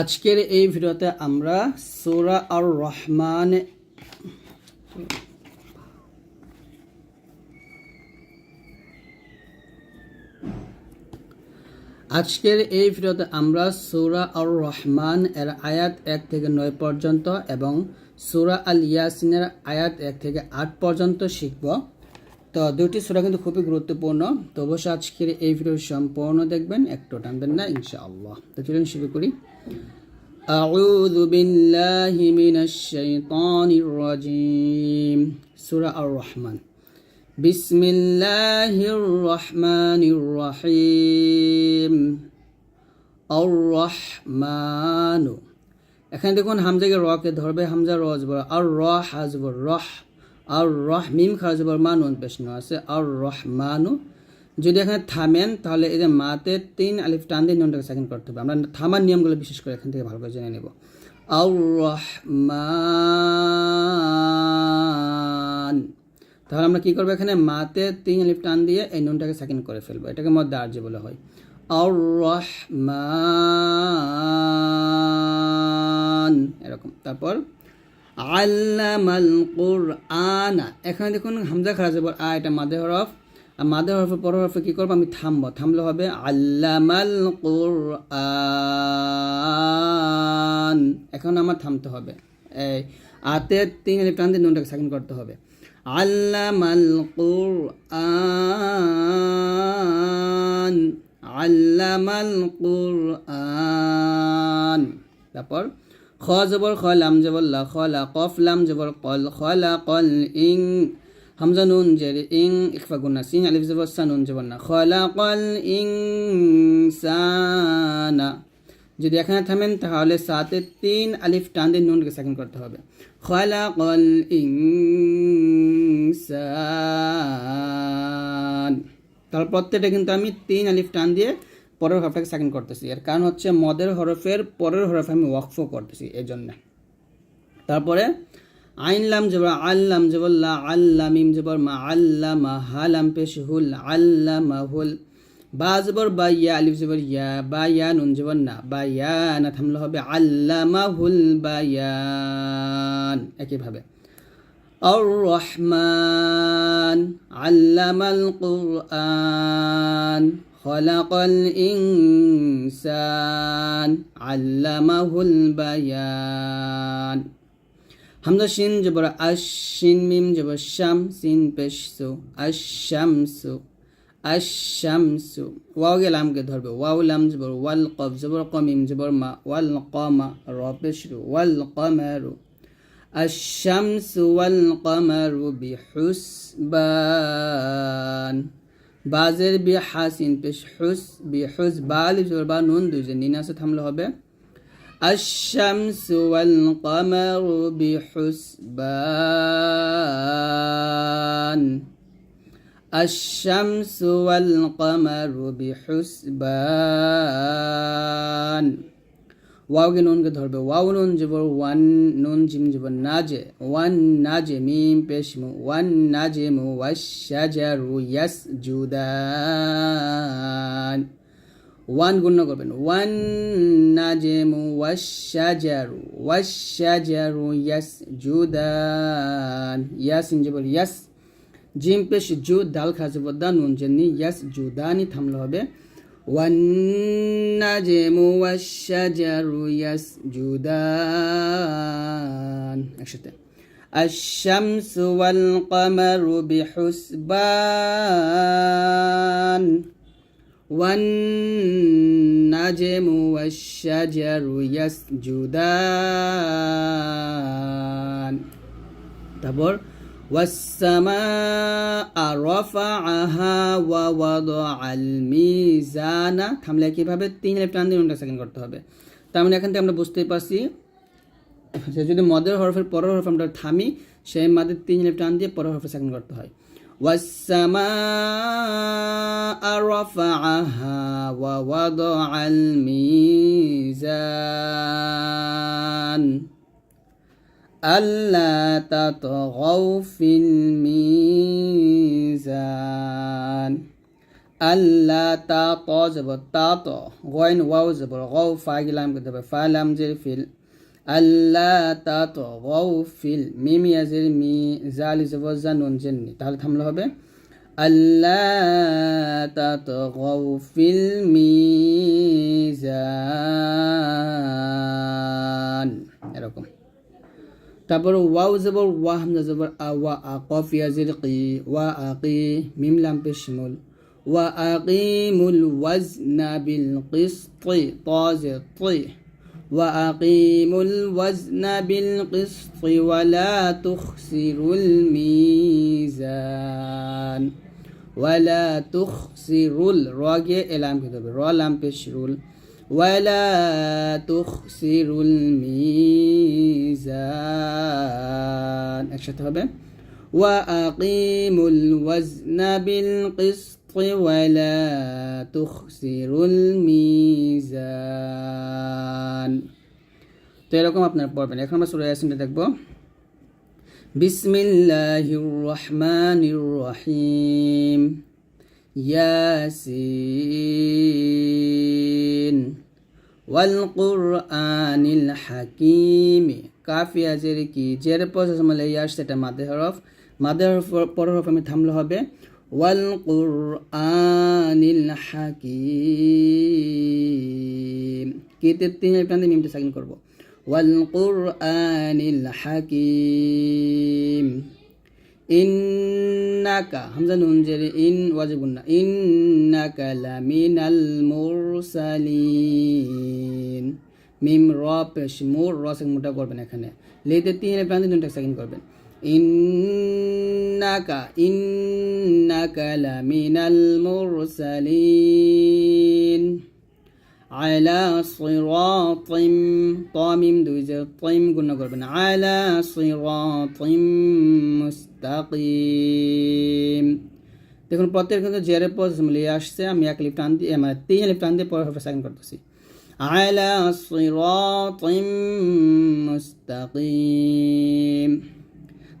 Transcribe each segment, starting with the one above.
আজকের এই ভিডিওতে আমরা সোরা আর রহমান আজকের এই ভিডিওতে আমরা সূরা আর রহমান এর আয়াত এক থেকে নয় পর্যন্ত এবং সূরা আল ইয়াসিনের আয়াত এক থেকে আট পর্যন্ত শিখব। তো দুটি সূরা কিন্তু খুবই গুরুত্বপূর্ণ। তো অবশ্যই আজকের এই ভিডিও সম্পূর্ণ দেখবেন, একটু টানবেন না, ইনশাআল্লাহ। তো চলুন শুরু করি। أعوذ بالله من الشيطان الرجيم سورة الرحمن بسم الله الرحمن الرحيم الرحمن এখানে দেখুন হামজাকে রকে ধরবে হামজা র জবর আর র হাজবর রহ আর রহ মিম খাজবর মানুন পেশনো আছে আর রহমানু যদি এখানে থামেন, তাহলে এই যে মাতে তিন আলিফ টান দিয়ে নুনটাকে সেকেন্ড করতে হবে। আমরা থামার নিয়মগুলো বিশেষ করে এখান থেকে ভালো করে জেনে নেব। আর রহমান তাহলে আমরা কী করব এখানে? মাতে তিন আলিফ টান দিয়ে এই নুনটাকে সেকেন্ড করে ফেলব। এটাকে মধ্যে আর্য বলে হয়। আর রহমান এরকম। তারপর আল্লামাল কুরআনা। এখানে দেখুন হামজা খারাজ আ, এটা মাদে হরফ। মাদের হরফের পর হরফে কী করব? আমি থামবো। থামলে হবে আল্লামাল কুরআন। এখন আমার থামতে হবে। এই আতে তিন আলিফ টান দিয়ে নুনটাকে সেকেন্ড করতে হবে। আল্লামাল কুরআন। আল্লামাল কুরআন। তারপর খ জবর খ, লাম জবর লা, খ লা, কফ, লাম জবর কল, খ লা, কল, ইং। হামজা নুন জের ইং ইকফা গুন্না সিন আলিফ জবর সা নুন জবর না খলাকল ইনসানা যদি এখানে থামেন তাহলে সাথে তিন আলিফ টান দিয়ে নুনকে সেকেন্ড করতে হবে খলাকল ইনসান তাহলে প্রত্যেকটা কিন্তু আমি তিন আলিফ টান দিয়ে পরের হরফটাকে সেকেন্ড করতেছি এর কারণ হচ্ছে মদের হরফের পরের হরফে আমি ওয়াকফ করতেছি এই জন্য তারপরে আইন লাম জবর আল্লাম জবর লা আল্লাম ইম জবর মা আল্লামা হালাম পেশ হুল আল্লামা হুল বা জবর বা ইয়া আলিফ জবর ইয়া বা ইয়া নুন জবর না বা ইয়া না থামলে হবে আল্লামা হুল বায়ান একইভাবে আর রহমান আল্লামাল কুরআন خلق الإنسان علمه البيان হামজা শিন জবর আশিন মিম জবর শাম সিন পেশসু আশামসু আশামসু ওয়াও গে লামকে ধরবে ওয়াও লাম জবর ওয়াল কফ জবর কমিম জবর মা ওয়াল কমা র পেশরু ওয়াল কমারু الشمس والقمر بحسبان বাজের বি হাসিন পেশ হুস বি হুস বা আলিফ জবর বা নুন দুইজন নিন আছে থামলে হবে الشمس والقمر بحسبان الشمس والقمر بحسبان ওয়াওকে নুনকে ধরবে ওয়াও নুন জবর ওয়ান নুন জিম জবর নাজে ওয়ান নাজে মিম পেশমু ওয়ান নাজে মু ওয়াশাজারু ইয়াস জুদান ওয়ান গুণ্য করবেন ওয়ান নাজেমু ওয়াশাজারু ওয়াশাজারু ইয়াস জুদান ইয়াস ইনজবর ইয়াস জিম পেশ জু দাল খাজবদ্দা নুন জেনি ইয়াস জুদানি থামলে হবে ওয়ান নাজেমু ওয়াশাজারু ইয়াস জুদান একসাথে الشمس والقمر بحسبان والنجم والشجر يسجدان তারপর والسماء رفعها ووضع الميزان থামলে কিভাবে তিন লেফট টান দিয়ে উনটা সেকেন্ড করতে হবে তার মানে এখান থেকে আমরা বুঝতেই পারছি যে যদি মদের হরফের পরের হরফ আমরা থামি সেই মাদের তিন লেফট টান দিয়ে পরের হরফে সেকেন্ড করতে হয় والسماء رفعها ووضع الميزان ألا تطغوا في الميزان ألا تطغوا زبر تطغوا غين واو زبر غو فاقلام في আল্লাহ তা ত ফিল মিমি আজের মি জাল যাব জা নুন জের নি। তাহলে থামলে হবে। আল্লাহ তা ত ফিল মিজান এরকম। তারপর ওয়াও জবর, ওয়া হামজা জবর, আ ওয়া আ কফ ইয়াজির কি ওয়া আকি মিম লাম পেশ শিমুল। ওয়া আকিমুল ওয়াজনা বিল কিসতি তাজ وأقيموا الوزن بالقسط ولا تخسروا الميزان ولا تخسروا الراجع إلام إيه كتاب بشرول ولا تخسروا الميزان. أكشتها وأقيموا الوزن بالقسط ولا تخسروا الميزان তো এরকম আপনারা পড়বেন এখন আমরা সুরা ইয়াসিনটা দেখব বিসমিল্লাহির রহমানির রহিম ইয়াসিন والقرآن الحكيم কাফিয়া জের কি জের প্রসেস মানে ইয়াস সেটা মাদে হরফ মাদে হরফ পরের হরফ আমি থামলে হবে ওয়াল হাকিম। কিতে তিন টান দিয়ে মিমটা সাকিন করব। ওয়াল কুরআনিল হাকিম। ইন্নাকা, হামজা নুন জেরে ইন ওয়াজিবুন না। ইন্নাকা লামিনাল মুরসালিন। মিম র পেশ মুর র সেকেন্ড মোটা করবেন এখানে। লেতে তিন প্রান্তে দুটো সেকেন্ড করবেন। ইন্নাকা ইন্নাকা লামিনাল মুরসালিন। আলা সিরাতিম, তামিম, দুই যে তিম গুণ করবেন। আলা সিরাতিম মুস্তাকিম। দেখুন, প্রত্যেক কিন্তু জেরে পর মিলিয়ে আসছে, আমি এক লিপ টান দিয়ে মানে তিন লিপ টান দিয়ে পরে হরফে সাইন করতেছি। আলা সিরাতিম মুস্তাকিম।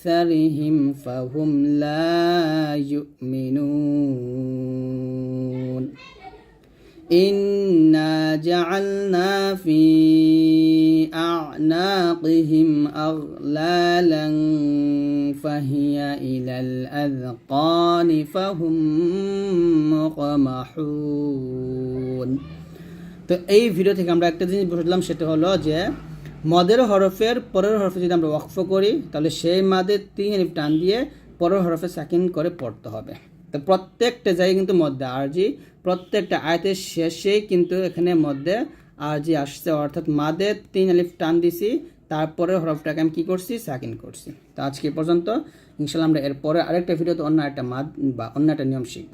أكثرهم فهم لا يؤمنون إنا جعلنا في أعناقهم أغلالا فهي إلى الأذقان فهم مقمحون তো এই ভিডিও থেকে আমরা একটা জিনিস বুঝলাম সেটা হলো যে মদের হরফের পরের হরফে যদি আমরা ওয়াকফ করি, তাহলে সেই মাদে তিন আলিফ টান দিয়ে পরের হরফে সাকিন করে পড়তে হবে। তো প্রত্যেকটা জায়গায় কিন্তু মধ্যে আরজি, প্রত্যেকটা আয়তের শেষেই কিন্তু এখানে মধ্যে আরজি আসছে। অর্থাৎ মাদের তিন আলিফ টান দিছি তারপরে হরফটাকে আমি কী করছি? সাকিন করছি। তো আজকে পর্যন্ত। ইনশাল্লাহ আমরা এরপরে আরেকটা ভিডিওতে অন্য একটা মাদ বা অন্য একটা নিয়ম শিখব।